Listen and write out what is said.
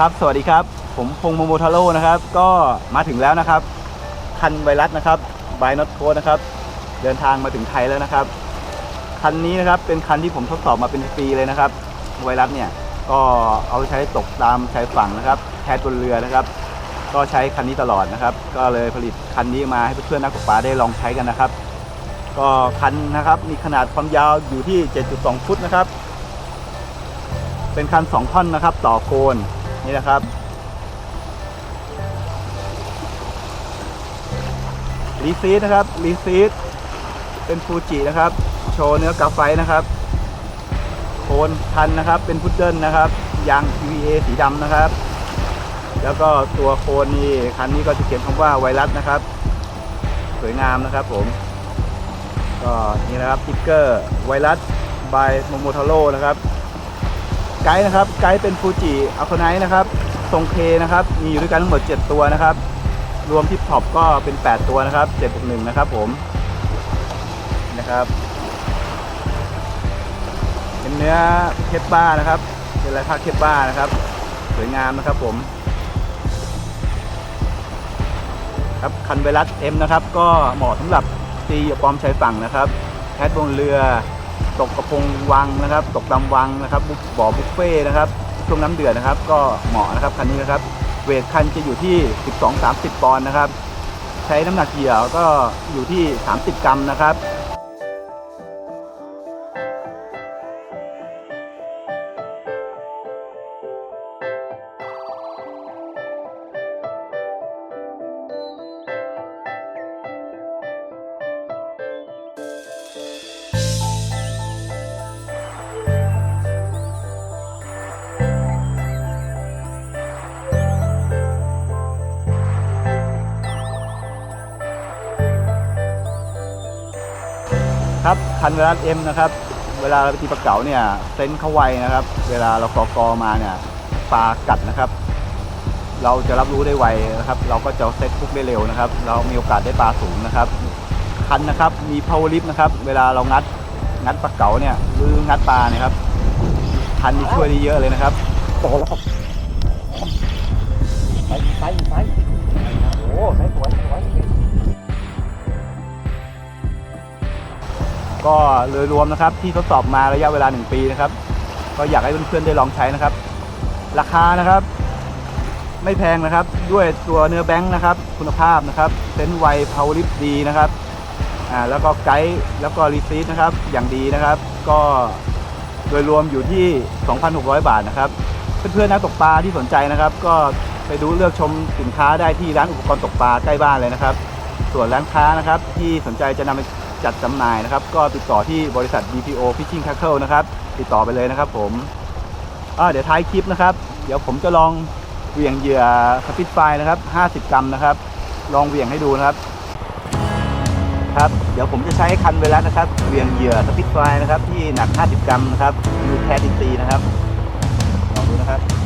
ครับสวัสดีครับ ผมพงโมโมทาโร่นะครับ ก็มาถึงแล้วนะครับ คันไวรัสนะครับบายน็อตโคนะครับ เดินทางมาถึงไทยแล้วนะครับ คันนี้นะครับเป็นคันที่ผมทดสอบมาเป็นปีเลยนะครับ ไวรัสเนี่ยก็เอาใช้ตกตามชายฝั่งนะครับแทนบนเรือนะครับ ก็ใช้คันนี้ตลอดนะครับ ก็เลยผลิตคันนี้มาให้เพื่อนๆนักตกปลาได้ลองใช้กันนะครับ ก็คันนะครับมีขนาดความยาวอยู่ที่ 7.2 ฟุตนะครับ เป็นคัน 2 ท่อนนะครับ ต่อโคน นี่นะครับ รีซีดนะครับ รีซีดเป็นฟูจินะครับ โชว์เนื้อกาไฟนะครับโคนคันนะครับ เป็นพุดเดิ้ลนะครับ ยาง PVA สีดำนะครับ แล้วก็ตัวโคนนี่คันนี้ก็จะเขียนคำว่าไวรัสนะครับ สวยงามนะครับผม ก็นี่นะครับติ๊กเกอร์ไวรัสบายโมโมทาโร่นะครับ ไกด์นะครับ ไกด์เป็นฟูจิอัลคไนนะครับทรงเคนะครับ มีอยู่ด้วยกันทั้งหมด 7 ตัวนะครับ รวมที่ท็อปก็เป็น 8 ตัวนะครับ7บวก1นะครับผมนะครับ เป็นเนื้อเคปบ้านะครับ เป็นลายผ้าเคปบ้านะครับ สวยงามนะครับผม ครับคันไวรัส M นะครับ ก็เหมาะสำหรับตีอปลอมชายฝั่งนะครับแคทบนเรือ ตกกระพงวังนะครับ ตกลำวังนะครับบุบ่อบุฟเฟ่นะครับช่วงน้ำเดือดนะครับ ก็เหมาะนะครับคันนี้นะครับเวทคันจะอยู่ที่ 12-30 ปอนด์นะครับ ใช้น้ำหนักเหยื่อก็อยู่ที่ 30 กรัมนะครับ ครับคันเวลาเอ็มนะครับเวลาเราไปตีปลาเก๋าเนี่ยเซนเขาไวนะครับ เวลาเรากอกอมาเนี่ยปลากัดนะครับ เราจะรับรู้ได้ไวนะครับ เราก็จะเซตพุกได้เร็วนะครับ เรามีโอกาสได้ปลาสูงนะครับคันนะครับมี power lift นะครับ เวลาเรางัดงัดปลาเก๋าเนี่ยหรืองัดปลาเนี่ยครับคันนี้ช่วยได้เยอะเลยนะครับโตแล้วครับไปไปไปโอ้ใช้สวยสวย ก็โดยรวมนะครับที่ทดสอบมาระยะเวลา 1 ปีนะครับ ก็อยากให้เพื่อนๆได้ลองใช้นะครับ ราคานะครับ ไม่แพงนะครับ ด้วยตัวเนื้อแบงค์นะครับ คุณภาพนะครับเซนไวพาวลิฟดีนะครับอ่าแล้วก็ไกด์แล้วก็รีซีทนะครับ อย่างดีนะครับ ก็โดยรวมอยู่ที่ 2,600 บาทนะครับ เพื่อนๆนักตกปลาที่สนใจนะครับ ก็ไปดูเลือกชมสินค้าได้ที่ร้านอุปกรณ์ตกปลาใกล้บ้านเลยนะครับ ส่วนร้านค้านะครับ ที่สนใจจะนำไป จัดจำหน่ายนะครับ ก็ติดต่อที่บริษัท BPO Fishing Tackle นะครับ ติดต่อไปเลยนะครับผมอ่าเดี๋ยวท้ายคลิปนะครับ เดี๋ยวผมจะลองเหวี่ยงเหยื่อสปิดไฟนะครับ 50 กรัมนะครับ ลองเหวี่ยงให้ดูนะครับ ครับ เดี๋ยวผมจะใช้คันเวลานะครับ เหวี่ยงเหยื่อสปิดไฟนะครับ ที่หนัก 50 กรัมนะครับมือแคดิซีนะครับ ลองดูนะครับ